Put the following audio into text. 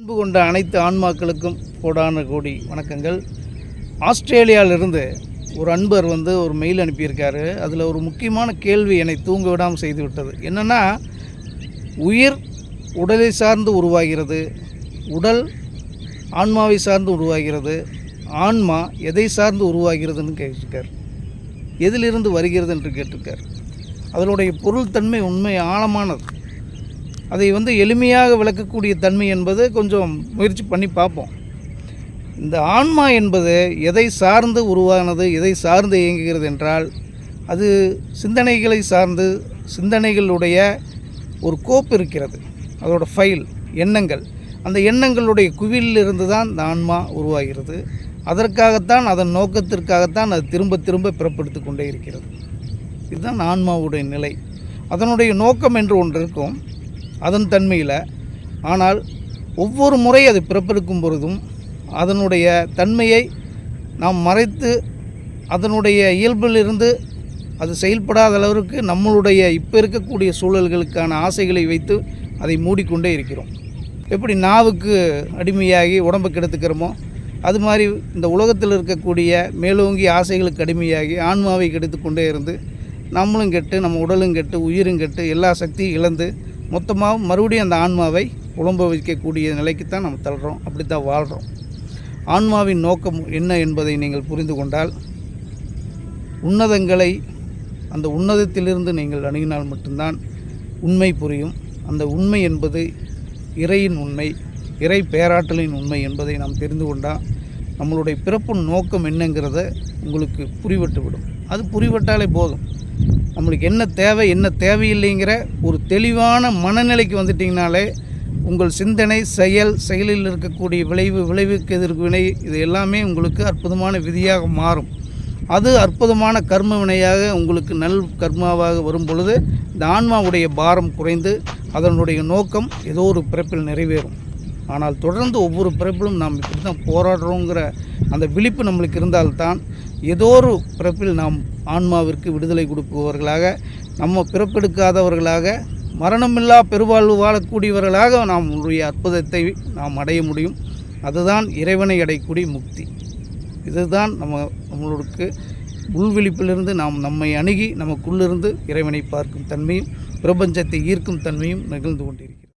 அன்பு கொண்ட அனைத்து ஆன்மாக்களுக்கும் கோடான கோடி வணக்கங்கள். ஆஸ்திரேலியாவிலிருந்து ஒரு அன்பர் வந்து ஒரு மெயில் அனுப்பியிருக்காரு. அதில் ஒரு முக்கியமான கேள்வி என்னை தூங்க விடாமல் செய்து விட்டது. என்னென்னா உயிர் உடலை சார்ந்து உருவாகிறது உடல் ஆன்மாவை சார்ந்து உருவாகிறது ஆன்மா எதை சார்ந்து உருவாகிறதுன்னு கேட்டிருக்கார். எதிலிருந்து வருகிறது என்று கேட்டிருக்கார். அதனுடைய பொருள் தன்மை உண்மை ஆழமானது. அதை வந்து எளிமையாக விளக்கக்கூடிய தன்மை என்பது கொஞ்சம் முயற்சி பண்ணி பார்ப்போம். இந்த ஆன்மா என்பது எதை சார்ந்து உருவானது எதை சார்ந்து இயங்குகிறது என்றால் அது சிந்தனைகளை சார்ந்து சிந்தனைகளுடைய ஒரு கோப்பு இருக்கிறது. அதோட ஃபைல் எண்ணங்கள். அந்த எண்ணங்களுடைய குவிலிருந்து தான் இந்த ஆன்மா உருவாகிறது. அதற்காகத்தான் அதன் நோக்கத்திற்காகத்தான் அது திரும்ப திரும்ப பிறப்படுத்தி கொண்டே இருக்கிறது. இதுதான் ஆன்மாவுடைய நிலை. அதனுடைய நோக்கம் என்று ஒன்று இருக்கும். அதன் தன்மையில். ஆனால் ஒவ்வொரு முறை அது பிறப்பிருக்கும் பொழுதும் அதனுடைய தன்மையை நாம் மறைத்து அதனுடைய இயல்பிலிருந்து அது செயல்படாத அளவிற்கு நம்மளுடைய இப்போ இருக்கக்கூடிய சூழல்களுக்கான ஆசைகளை வைத்து அதை மூடிக்கொண்டே இருக்கிறோம். எப்படி நாவுக்கு அடிமையாகி உடம்பு கெடுத்துக்கிறோமோ அது மாதிரி இந்த உலகத்தில் இருக்கக்கூடிய மேலோங்கி ஆசைகளுக்கு அடிமையாகி ஆன்மாவை கெடுத்து கொண்டே இருந்து நம்மளும் கெட்டு நம்ம உடலும் கெட்டு உயிரும் கெட்டு எல்லா சக்தியும் இழந்து மொத்தமாக மறுபடியும் அந்த ஆன்மாவை புலம்ப வைக்கக்கூடிய நிலைக்கு தான் நம்ம தள்ளுறோம். அப்படி தான் வாழ்கிறோம் ஆன்மாவின் நோக்கம் என்ன என்பதை நீங்கள் புரிந்து கொண்டால் உன்னதங்களை அந்த உன்னதத்திலிருந்து நீங்கள் அணுகினால் மட்டும்தான் உண்மை புரியும். அந்த உண்மை என்பது இறையின் உண்மை இறை பேராற்றலின் உண்மை என்பதை நாம் தெரிந்து கொண்டால் நம்மளுடைய பிறப்பு நோக்கம் என்னங்கிறத உங்களுக்கு புரிவட்டு விடும். அது புரிவட்டாலே போதும். நம்மளுக்கு என்ன தேவை என்ன தேவையில்லைங்கிற ஒரு தெளிவான மனநிலைக்கு வந்துட்டிங்கனாலே உங்கள் சிந்தனை செயல் செயலில் இருக்கக்கூடிய விளைவு விளைவுக்கு எதிர்க்கு வினை இது எல்லாமே உங்களுக்கு அற்புதமான விதியாக மாறும். அது அற்புதமான கர்ம வினையாக உங்களுக்கு நல் கர்மாவாக வரும் பொழுது இந்த ஆன்மாவுடைய பாரம் குறைந்து அதனுடைய நோக்கம் ஏதோ ஒரு பிறப்பில் நிறைவேறும். ஆனால் தொடர்ந்து ஒவ்வொரு பிறப்பிலும் நாம் இப்படி தான் போராடுறோங்கிற அந்த விழிப்பு நம்மளுக்கு இருந்தால்தான் ஏதோ ஒரு பிறப்பில் நாம் ஆன்மாவிற்கு விடுதலை கொடுப்பவர்களாக நம்ம பிறப்பெடுக்காதவர்களாக மரணமில்லா பெருவாழ்வு வாழக்கூடியவர்களாக நாம் உடைய அற்புதத்தை நாம் அடைய முடியும். அதுதான் இறைவனை அடையக்கூடிய முக்தி. இதுதான் நம்ம நம்மளுக்கு உள்விழிப்பிலிருந்து நாம் நம்மை அணுகி நமக்குள்ளிருந்து இறைவனை பார்க்கும் தன்மையும் பிரபஞ்சத்தை ஈர்க்கும் தன்மையும் நிகழ்ந்து கொண்டிருக்கிறது.